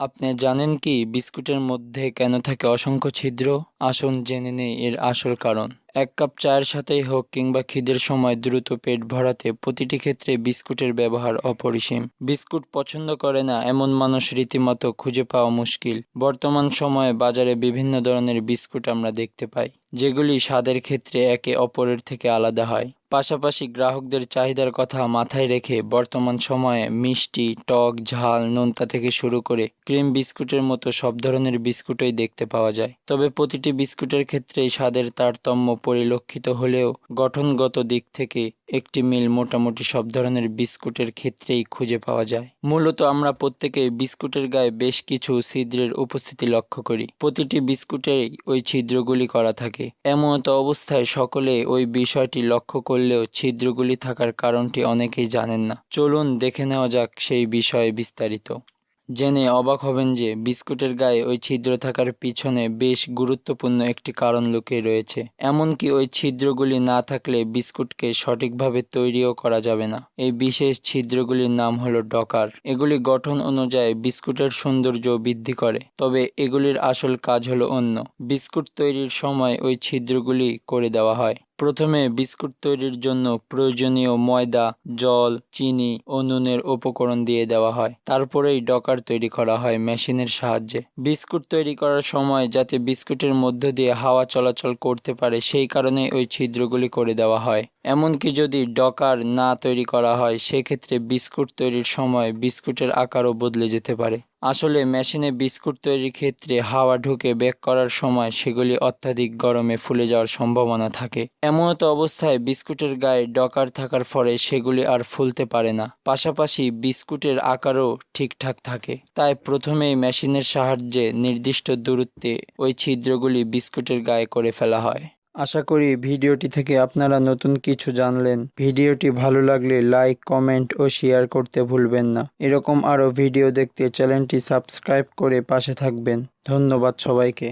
আপনি জানেন কি, বিস্কুটের মধ্যে কেন থাকে অসংখ্য ছিদ্র? আসুন জেনে নেই এর আসল কারণ। এক কাপ চায়ের সাথেই হোক কিংবা খিদের সময় দ্রুত পেট ভরাতে প্রতিটি ক্ষেত্রে বিস্কুটের ব্যবহার অপরিসীম। বিস্কুট পছন্দ করে না এমন মানুষ রীতিমতো খুঁজে পাওয়া মুশকিল। বর্তমান সময়ে বাজারে বিভিন্ন ধরনের বিস্কুট আমরা দেখতে পাই, যেগুলি স্বাদের ক্ষেত্রে একে অপরের থেকে আলাদা হয়। পাশাপাশি গ্রাহকদের চাহিদার কথা মাথায় রেখে বর্তমান সময়ে মিষ্টি, টক, ঝাল, নোনতা থেকে শুরু করে ক্রিম বিস্কুটের মতো সব ধরনের বিস্কুটই দেখতে পাওয়া যায়। তবে প্রতিটি বিস্কুটের ক্ষেত্রেই স্বাদের তারতম্য পরিলক্ষিত হলেও গঠনগত দিক থেকে একটি মিল মোটামুটি সব ধরনের বিস্কুটের ক্ষেত্রেই খুঁজে পাওয়া যায়। মূলত আমরা প্রত্যেকেই বিস্কুটের গায়ে বেশ কিছু ছিদ্রের উপস্থিতি লক্ষ্য করি। প্রতিটি বিস্কুটেই ওই ছিদ্রগুলি করা থাকে। এমত অবস্থায় সকলে ওই বিষয়টি লক্ষ্য করলেও ছিদ্রগুলি থাকার কারণটি অনেকেই জানেন না। চলুন দেখে নেওয়া যাক সেই বিষয়ে বিস্তারিত। জেনে অবাক হবেন যে বিস্কুটের গায়ে ওই ছিদ্র থাকার পিছনে বেশ গুরুত্বপূর্ণ একটি কারণ লুকিয়ে রয়েছে। এমনকি ওই ছিদ্রগুলি না থাকলে বিস্কুটকে সঠিকভাবে তৈরিও করা যাবে না। এই বিশেষ ছিদ্রগুলির নাম হলো ডকার। এগুলি গঠন অনুযায়ী বিস্কুটের সৌন্দর্য বৃদ্ধি করে, তবে এগুলির আসল কাজ হলো অন্য। বিস্কুট তৈরির সময় ওই ছিদ্রগুলি করে দেওয়া হয়। প্রথমে বিস্কুট তৈরির জন্য প্রয়োজনীয় ময়দা, জল, চিনি ও নুনের উপকরণ দিয়ে দেওয়া হয়। তারপরেই ডকার তৈরি করা হয় মেশিনের সাহায্যে। বিস্কুট তৈরি করার সময় যাতে বিস্কুটের মধ্য দিয়ে হাওয়া চলাচল করতে পারে, সেই কারণে ওই ছিদ্রগুলি করে দেওয়া হয়। এমনকি যদি ডকার না তৈরি করা হয়, সেক্ষেত্রে বিস্কুট তৈরির সময় বিস্কুটের আকারও বদলে যেতে পারে। আসলে মেশিনে বিস্কুট তৈরির ক্ষেত্রে হাওয়া ঢুকে বেক করার সময় সেগুলি অত্যাধিক গরমে ফুলে যাওয়ার সম্ভাবনা থাকে। এমনত অবস্থায় বিস্কুটের গায়ে ডকার থাকার ফলে সেগুলি আর ফুলতে পারে না। পাশাপাশি বিস্কুটের আকারও ঠিকঠাক থাকে। তাই প্রথমেই মেশিনের সাহায্যে নির্দিষ্ট দূরত্বে ওই ছিদ্রগুলি বিস্কুটের গায়ে করে ফেলা হয়। আশা করি ভিডিওটি থেকে আপনারা নতুন কিছু জানলেন। ভিডিওটি ভালো লাগলে লাইক, কমেন্ট ও শেয়ার করতে ভুলবেন না। এরকম আরও ভিডিও দেখতে চ্যানেলটি সাবস্ক্রাইব করে পাশে থাকবেন। ধন্যবাদ সবাইকে।